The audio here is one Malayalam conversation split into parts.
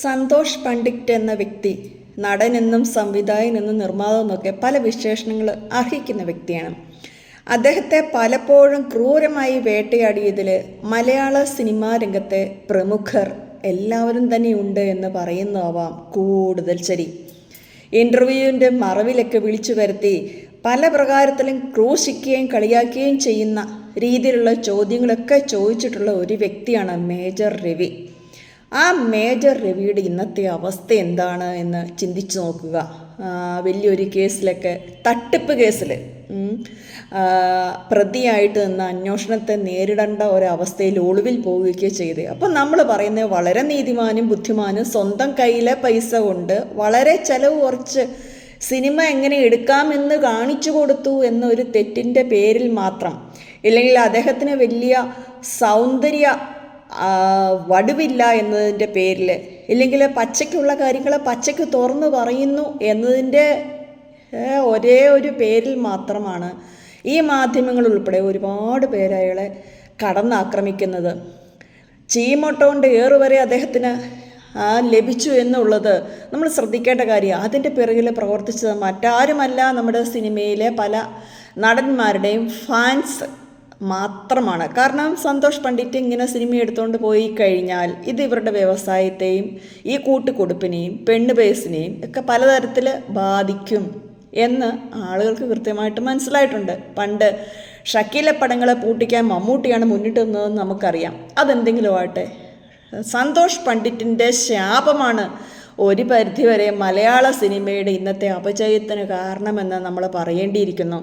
സന്തോഷ് പണ്ഡിറ്റ് എന്ന വ്യക്തി നടനെന്നും സംവിധായകനെന്നും നിർമ്മാതാവെന്നൊക്കെ പല വിശേഷണങ്ങൾ അർഹിക്കുന്ന വ്യക്തിയാണ്. അദ്ദേഹത്തെ പലപ്പോഴും ക്രൂരമായി വേട്ടയാടിയതിൽ മലയാള സിനിമാ രംഗത്തെ പ്രമുഖർ എല്ലാവരും തന്നെയുണ്ട് എന്ന് പറയുന്നതാവാം കൂടുതൽ ശരി. ഇന്റർവ്യൂവിന്റെ മറവിലൊക്കെ വിളിച്ചു വരുത്തി പല പ്രകാരത്തിലും ക്രൂശിക്കുകയും കളിയാക്കുകയും ചെയ്യുന്ന രീതിയിലുള്ള ചോദ്യങ്ങളൊക്കെ ചോദിച്ചിട്ടുള്ള ഒരു വ്യക്തിയാണ് മേജർ രവി. ആ മേജർ രവിയുടെ ഇന്നത്തെ അവസ്ഥ എന്താണ് എന്ന് ചിന്തിച്ചു നോക്കുക. വലിയൊരു കേസിലൊക്കെ തട്ടിപ്പ് കേസിൽ പ്രതിയായിട്ട് നിന്ന് അന്വേഷണത്തെ നേരിടേണ്ട ഒരവസ്ഥയിൽ ഒളിവിൽ പോവുകയൊക്കെ ചെയ്ത്. അപ്പം നമ്മൾ പറയുന്നത് വളരെ നീതിമാനും ബുദ്ധിമാനും സ്വന്തം കയ്യിലെ പൈസ കൊണ്ട് വളരെ ചിലവ് കുറച്ച് സിനിമ എങ്ങനെ എടുക്കാമെന്ന് കാണിച്ചു കൊടുത്തു എന്നൊരു തെറ്റിന്റെ പേരിൽ മാത്രം ഇല്ലെങ്കിൽ അദ്ദേഹത്തിന് വലിയ സൗന്ദര്യ വടുവില്ല എന്നതിന്റെ പേരിൽ ഇല്ലെങ്കിൽ പച്ചയ്ക്കുള്ള കാര്യങ്ങൾ പച്ചയ്ക്ക് തുറന്നു പറയുന്നു എന്നതിന്റെ ഒരേ ഒരു പേരിൽ മാത്രമാണ് ഈ മാധ്യമങ്ങൾ ഉൾപ്പെടെ ഒരുപാട് പേര് അയാളെ കടന്നാക്രമിക്കുന്നത്. ചീമോട്ടോണ്ട് ഏറുവരെ അദ്ദേഹത്തിന് ലഭിച്ചു എന്നുള്ളത് നമ്മൾ ശ്രദ്ധിക്കേണ്ട കാര്യം. അതിന്റെ പിറകിൽ പ്രവർത്തിച്ചത് മറ്റാരുമല്ല നമ്മുടെ സിനിമയിലെ പല നടന്മാരുടെയും ഫാൻസ്. മാത്രമാണ്. കാരണം സന്തോഷ് പണ്ഡിറ്റ് ഇങ്ങനെ സിനിമ എടുത്തുകൊണ്ട് പോയി കഴിഞ്ഞാൽ ഇത് ഇവരുടെ വ്യവസായത്തെയും ഈ കൂട്ടുകൊടുപ്പിനെയും പെണ്ണ് ബേസിനെയും ഒക്കെ പലതരത്തിൽ ബാധിക്കും എന്ന് ആളുകൾക്ക് കൃത്യമായിട്ട് മനസ്സിലായിട്ടുണ്ട്. പണ്ട് ഷക്കീലെ പടങ്ങളെ പൂട്ടിക്കാൻ മമ്മൂട്ടിയാണ് മുന്നിട്ട് നിന്നതെന്ന് നമുക്കറിയാം. അതെന്തെങ്കിലും ആവട്ടെ. സന്തോഷ് പണ്ഡിറ്റിന്റെ ശാപമാണ് ഒരു പരിധിവരെ മലയാള സിനിമയുടെ ഇന്നത്തെ അപജയത്തിന് കാരണമെന്ന് നമ്മൾ പറയേണ്ടിയിരിക്കുന്നു.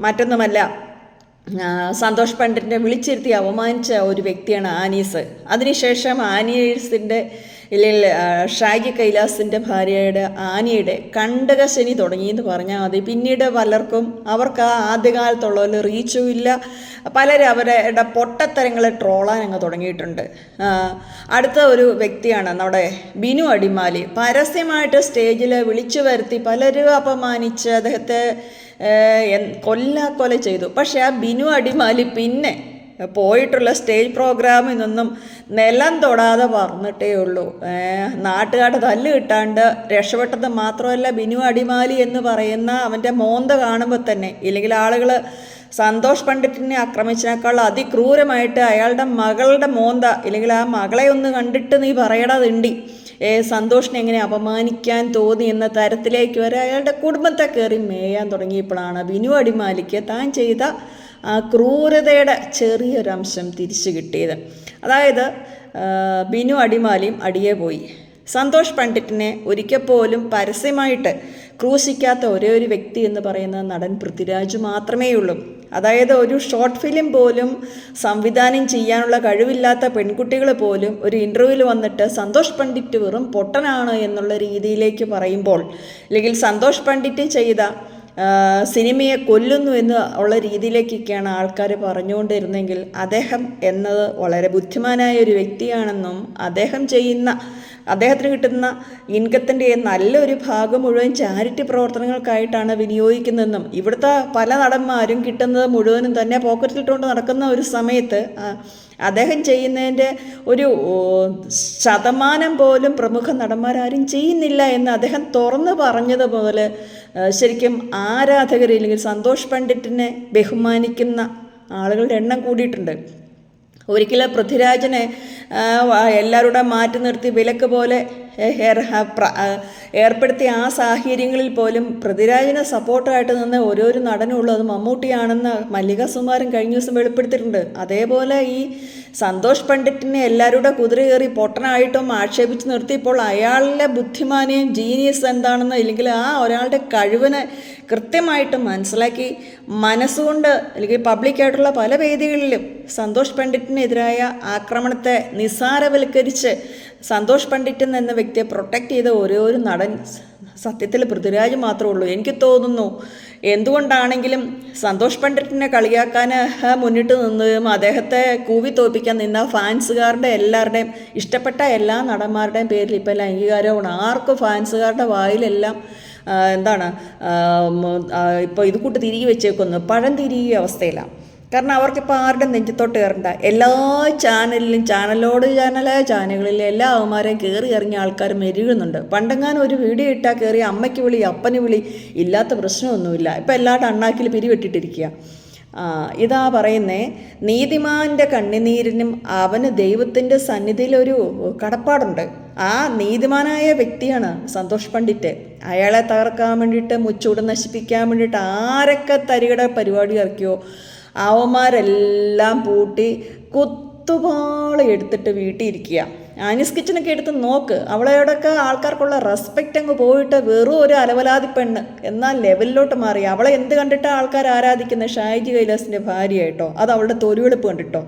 മറ്റൊന്നുമല്ല സന്തോഷ് പണ്ഡിറ്റിനെ വിളിച്ചിരുത്തി അവമാനിച്ച ഒരു വ്യക്തിയാണ് ആനീസ്. അതിനുശേഷം ആനീസിന്റെ ഇല്ലെങ്കിൽ ഷാഗി കൈലാസിന്റെ ഭാര്യയുടെ ആനിയുടെ കണ്ടകശനി തുടങ്ങി എന്ന് പറഞ്ഞാൽ മതി. പിന്നീട് പലർക്കും അവർക്ക് ആ ആദ്യകാലത്തുള്ള റീച്ചും ഇല്ല. പലരും അവരുടെ പൊട്ടത്തരങ്ങളെ ട്രോളാൻ അങ്ങ് തുടങ്ങിയിട്ടുണ്ട്. അടുത്ത ഒരു വ്യക്തിയാണ് നമ്മുടെ ബിനു അടിമാലി. പരസ്യമായിട്ട് സ്റ്റേജിൽ വിളിച്ചു വരുത്തി പലരും അപമാനിച്ച് അദ്ദേഹത്തെ കൊല്ലാക്കൊല ചെയ്തു. പക്ഷെ ആ ബിനു അടിമാലി പിന്നെ പോയിട്ടുള്ള സ്റ്റേജ് പ്രോഗ്രാമിൽ നിന്നും നിലം തൊടാതെ പറഞ്ഞിട്ടേ ഉള്ളൂ. നാട്ടുകാരുടെ തല്ല് കിട്ടാണ്ട് രക്ഷപ്പെട്ടത് മാത്രമല്ല ബിനു അടിമാലി എന്ന് പറയുന്ന അവന്റെ മോന്ത കാണുമ്പോൾ തന്നെ. ഇല്ലെങ്കിൽ ആളുകൾ സന്തോഷ് പണ്ഡിറ്റിനെ ആക്രമിച്ചതിനേക്കാൾ അതിക്രൂരമായിട്ട് അയാളുടെ മകളുടെ മോന്ത ഇല്ലെങ്കിൽ ആ മകളെ ഒന്ന് കണ്ടിട്ട് നീ പറയണതുണ്ടി ഏ സന്തോഷിനെ എങ്ങനെ അപമാനിക്കാൻ തോന്നി എന്ന തരത്തിലേക്ക് വരെ അയാളുടെ കുടുംബത്തെ കയറി മേയാൻ തുടങ്ങിയപ്പോഴാണ് ബിനു അടിമാലിക്ക് താൻ ചെയ്ത ആ ക്രൂരതയുടെ ചെറിയൊരംശം തിരിച്ചു കിട്ടിയത്. അതായത് ബിനു അടിമാലിയും അടിയെ പോയി. സന്തോഷ് പണ്ഡിറ്റിനെ ഒരിക്കൽ പോലും പരസ്യമായിട്ട് ക്രൂശിക്കാത്ത ഒരേ ഒരു വ്യക്തി എന്ന് പറയുന്ന നടൻ പൃഥ്വിരാജ് മാത്രമേ ഉള്ളൂ. അതായത് ഒരു ഷോർട്ട് ഫിലിം പോലും സംവിധാനം ചെയ്യാനുള്ള കഴിവില്ലാത്ത പെൺകുട്ടികൾ പോലും ഒരു ഇന്റർവ്യൂവിൽ വന്നിട്ട് സന്തോഷ് പണ്ഡിറ്റ് വെറും പൊട്ടനാണ് എന്നുള്ള രീതിയിലേക്ക് പറയുമ്പോൾ അല്ലെങ്കിൽ സന്തോഷ് പണ്ഡിറ്റ് ചെയ്ത സിനിമയെ കൊല്ലുന്നു എന്ന് ഉള്ള രീതിയിലേക്കൊക്കെയാണ് ആൾക്കാർ പറഞ്ഞുകൊണ്ടിരുന്നെങ്കിൽ അദ്ദേഹം എന്നത് വളരെ ബുദ്ധിമാനായ ഒരു വ്യക്തിയാണെന്നും അദ്ദേഹം ചെയ്യുന്ന അദ്ദേഹത്തിന് കിട്ടുന്ന ഇൻകത്തിന്റെ നല്ലൊരു ഭാഗം മുഴുവൻ ചാരിറ്റി പ്രവർത്തനങ്ങൾക്കായിട്ടാണ് വിനിയോഗിക്കുന്നതെന്നും ഇവിടുത്തെ പല നടന്മാരും കിട്ടുന്നത് മുഴുവനും തന്നെ പോക്കറ്റിലിട്ടുകൊണ്ട് നടക്കുന്ന ഒരു സമയത്ത് അദ്ദേഹം ചെയ്യുന്നതിന്റെ ഒരു ശതമാനം പോലും പ്രമുഖ നടന്മാരാരും ചെയ്യുന്നില്ല എന്ന് അദ്ദേഹം തുറന്നു പറഞ്ഞത് മുതൽ ശരിക്കും ആരാധകർ ഇല്ലെങ്കിൽ സന്തോഷ് പണ്ഡിറ്റിനെ ബഹുമാനിക്കുന്ന ആളുകളുടെ എണ്ണം കൂടിയിട്ടുണ്ട്. ഒരിക്കലും പൃഥ്വിരാജനെ എല്ലാവരുടെ മാറ്റി നിർത്തി വിലക്ക് പോലെ ഏർപ്പെടുത്തിയ ആ സാഹചര്യങ്ങളിൽ പോലും പൃഥ്വിരാജിനെ സപ്പോർട്ടായിട്ട് നിന്ന് ഓരോരു നടനുള്ളൂ അത് മമ്മൂട്ടിയാണെന്ന് മല്ലിക സുമാരൻ കഴിഞ്ഞ ദിവസം വെളിപ്പെടുത്തിയിട്ടുണ്ട്. അതേപോലെ ഈ സന്തോഷ് പണ്ഡിറ്റിനെ എല്ലാവരുടെ കുതിര കയറി പൊട്ടനായിട്ടും ആക്ഷേപിച്ച് നിർത്തിയപ്പോൾ അയാളുടെ ബുദ്ധിമാനെയും ജീനിയസ് എന്താണെന്ന് ഇല്ലെങ്കിൽ ആ ഒരാളുടെ കഴിവിനെ കൃത്യമായിട്ട് മനസ്സിലാക്കി മനസ്സുകൊണ്ട് അല്ലെങ്കിൽ പബ്ലിക്കായിട്ടുള്ള പല വേദികളിലും സന്തോഷ് പണ്ഡിറ്റിനെതിരായ ആക്രമണത്തെ നിസ്സാരവൽക്കരിച്ച് സന്തോഷ് പണ്ഡിറ്റ് എന്ന വ്യക്തിയെ പ്രൊട്ടക്റ്റ് ചെയ്ത ഓരോ നടൻ സത്യത്തിൽ പൃഥ്വിരാജ് മാത്രമേ ഉള്ളൂ. എനിക്ക് തോന്നുന്നു എന്തുകൊണ്ടാണെങ്കിലും സന്തോഷ് പണ്ഡിറ്റിനെ കളിയാക്കാൻ മുന്നിട്ട് നിന്നതും അദ്ദേഹത്തെ കൂവി തോൽപ്പിക്കാൻ നിന്ന ഫാൻസുകാരുടെ എല്ലാവരുടെയും ഇഷ്ടപ്പെട്ട എല്ലാ നടന്മാരുടെയും പേരിൽ ഇപ്പോൾ ലൈംഗികാരോപണം ആർക്കും ഫാൻസുകാരുടെ വായിലെല്ലാം എന്താണ് ഇപ്പോൾ ഇത് കൂട്ട് തിരികെ വെച്ചേക്കുന്നു. പഴം തിരികെ അവസ്ഥയിലാണ് കാരണം അവർക്കിപ്പോൾ ആരുടെ നെഞ്ചത്തോട്ട് കയറണ്ട? എല്ലാ ചാനലിലും ചാനലോട് ചാനലായ ചാനലുകളിലെ എല്ലാ അവന്മാരെയും കയറി ഇറങ്ങിയ ആൾക്കാർ മെരുകുന്നുണ്ട്. പണ്ടെങ്ങാനും ഒരു വീഡിയോ ഇട്ടാൽ കയറി അമ്മയ്ക്ക് വിളി അപ്പന് വിളി ഇല്ലാത്ത പ്രശ്നമൊന്നുമില്ല. ഇപ്പം എല്ലാവരുടെ അണ്ണാക്കിൽ പിരിവെട്ടിട്ടിരിക്കുക ഇതാ പറയുന്നേ നീതിമാന്റെ കണ്ണിനീരിനും അവന് ദൈവത്തിന്റെ സന്നിധിയിലൊരു കടപ്പാടുണ്ട്. ആ നീതിമാനായ വ്യക്തിയാണ് സന്തോഷ് പണ്ഡിറ്റ്. അയാളെ തകർക്കാൻ വേണ്ടിയിട്ട് മുച്ചൂട് നശിപ്പിക്കാൻ വേണ്ടിയിട്ട് ആരൊക്കെ തരികട പരിപാടി ഇറക്കിയോ അവന്മാരെല്ലാം പൂട്ടി കുത്തുപാളി എടുത്തിട്ട് വീട്ടിൽ ഇരിക്കുക ആനിസ് കിച്ചനൊക്കെ എടുത്ത് നോക്ക്. അവളെയോടൊക്കെ ആൾക്കാർക്കുള്ള റെസ്പെക്റ്റ് അങ്ങ് പോയിട്ട് വെറും ഒരു അലവലാതി പെണ്ണ്. എന്നാൽ ലെവലിലോട്ട് മാറി. അവളെ എന്ത് കണ്ടിട്ട് ആൾക്കാർ ആരാധിക്കുന്നത് ഷാജി കൈലാസിന്റെ ഭാര്യയായിട്ടോ അത് അവളുടെ തൊരുവെടുപ്പ് കണ്ടിട്ടോ.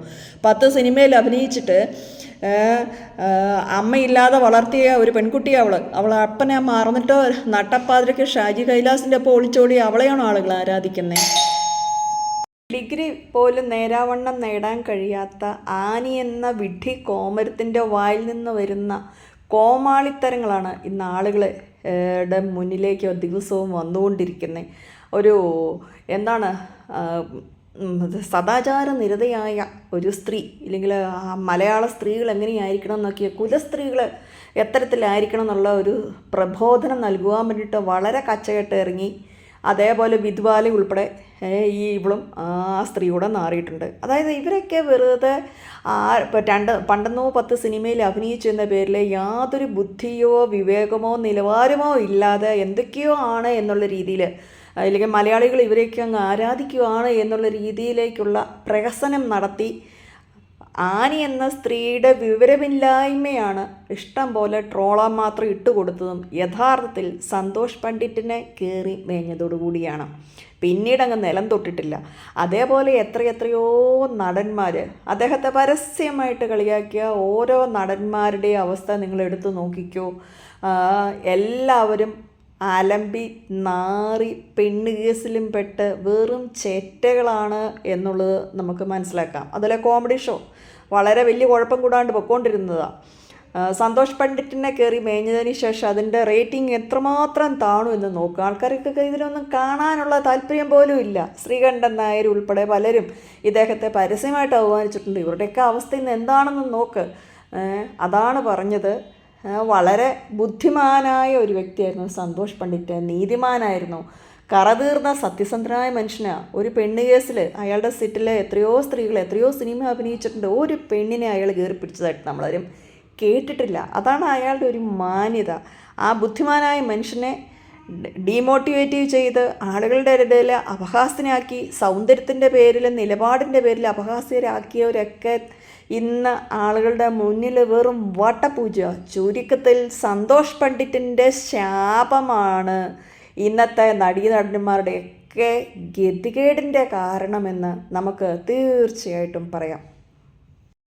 പത്ത് സിനിമയിൽ അഭിനയിച്ചിട്ട് അമ്മയില്ലാതെ വളർത്തിയ ഒരു പെൺകുട്ടിയാണ് അവൾ അവൾ അപ്പനെ മറന്നിട്ടോ നട്ടപ്പാതിരക്ക് ഷാജി കൈലാസിന്റെ ഒപ്പം ഒളിച്ചോടി അവളെയാണോ ആളുകൾ ആരാധിക്കുന്നത് ഡിഗ്രി പോലും നേരാവണ്ണം നേടാൻ കഴിയാത്ത ആനി എന്ന വിഡ്ഢി കോമരത്തിന്റെ വായിൽ നിന്ന് വരുന്ന കോമാളിത്തരങ്ങളാണ് ഇന്ന് ആളുകളുടെ മുന്നിലേക്ക് ദിവസവും വന്നുകൊണ്ടിരിക്കുന്നത് ഒരു എന്താണ് സദാചാര നിരതയായ ഒരു സ്ത്രീ ഇല്ലെങ്കിൽ മലയാള സ്ത്രീകൾ എങ്ങനെയായിരിക്കണം എന്നൊക്കെ കുലസ്ത്രീകൾ എത്തരത്തിലായിരിക്കണം എന്നുള്ള ഒരു പ്രബോധനം നൽകുവാൻ വേണ്ടിയിട്ട് വളരെ കച്ചകെട്ട് ഇറങ്ങി അതേപോലെ വിദ്വാലി ഉൾപ്പെടെ ഈ ഇവളും ആ സ്ത്രീയോടെ നാറിയിട്ടുണ്ട്. അതായത് ഇവരൊക്കെ വെറുതെ ആ രണ്ട് പണ്ടെന്നോ പത്ത് സിനിമയിൽ അഭിനയിച്ചു എന്ന പേരിൽ യാതൊരു ബുദ്ധിയോ വിവേകമോ നിലവാരമോ ഇല്ലാതെ എന്തൊക്കെയോ ആണ് എന്നുള്ള രീതിയിൽ അല്ലെങ്കിൽ മലയാളികൾ ഇവരെയൊക്കെ അങ്ങ് ആരാധിക്കുകയാണ് എന്നുള്ള രീതിയിലേക്കുള്ള പ്രഹസനം നടത്തി ആനി എന്ന സ്ത്രീയുടെ വിവരമില്ലായ്മയാണ് ഇഷ്ടം പോലെ ട്രോളാൻ മാത്രം ഇട്ടുകൊടുത്തതും യഥാർത്ഥത്തിൽ സന്തോഷ് പണ്ഡിറ്റിനെ കയറി മേഞ്ഞതോടുകൂടിയാണ് പിന്നീട് അങ്ങ് നിലം തൊട്ടിട്ടില്ല. അതേപോലെ എത്രയെത്രയോ നടന്മാർ അദ്ദേഹത്തെ പരസ്യമായിട്ട് കളിയാക്കിയ ഓരോ നടന്മാരുടെയും അവസ്ഥ നിങ്ങൾ എടുത്തു നോക്കിക്കോ. എല്ലാവരും അലമ്പി നാറി പെണ്ണ് കേസിലും പെട്ട് വെറും ചേറ്റകളാണ് എന്നുള്ളത് നമുക്ക് മനസ്സിലാക്കാം. അതിലെ കോമഡി ഷോ. വളരെ വലിയ കുഴപ്പം കൂടാണ്ട് പൊയ്ക്കൊണ്ടിരുന്നതാണ് സന്തോഷ് പണ്ഡിറ്റിനെ കയറി മേഞ്ഞതിന് ശേഷം അതിന്റെ റേറ്റിംഗ് എത്രമാത്രം താണു എന്ന് നോക്കുക. ആൾക്കാർക്കൊക്കെ ഇതിലൊന്നും കാണാനുള്ള താല്പര്യം പോലും ഇല്ല. ശ്രീകണ്ഠൻ നായർ ഉൾപ്പെടെ പലരും ഇദ്ദേഹത്തെ പരസ്യമായിട്ട് അവമാനിച്ചിട്ടുണ്ട്. ഇവരുടെയൊക്കെ അവസ്ഥ ഇന്ന് എന്താണെന്ന് നോക്ക്. അതാണ് പറഞ്ഞത്. വളരെ ബുദ്ധിമാനായ ഒരു വ്യക്തിയായിരുന്നു സന്തോഷ് പണ്ഡിറ്റ് നീതിമാനായിരുന്നു. കറതീർന്ന സത്യസന്ധനായ മനുഷ്യനാണ് ഒരു പെണ്ണ് കേസിൽ അയാളുടെ സിറ്റിലെ എത്രയോ സ്ത്രീകൾ എത്രയോ സിനിമ അഭിനയിച്ചിട്ടുണ്ട്. ഒരു പെണ്ണിനെ അയാൾ കയറി പിടിച്ചതായിട്ട് നമ്മളാരും കേട്ടിട്ടില്ല. അതാണ് അയാളുടെ ഒരു മാന്യത. ആ ബുദ്ധിമാനായ മനുഷ്യനെ ഡീമോട്ടിവേറ്റീവ് ചെയ്ത് ആളുകളുടെ ഇടയിൽ അപഹാസ്യനാക്കി സൗന്ദര്യത്തിന്റെ പേരിൽ നിലപാടിന്റെ പേരിൽ അപഹാസ്യരാക്കിയവരൊക്കെ ഇന്ന് ആളുകളുടെ മുന്നിൽ വെറും വട്ടപൂജ. ചുരുക്കത്തിൽ സന്തോഷ് പണ്ഡിറ്റിന്റെ ശാപമാണ് ഇന്നത്തെ നടീനടന്മാരുടെയൊക്കെ ഗതികേടിന്റെ കാരണമെന്ന് നമുക്ക് തീർച്ചയായിട്ടും പറയാം.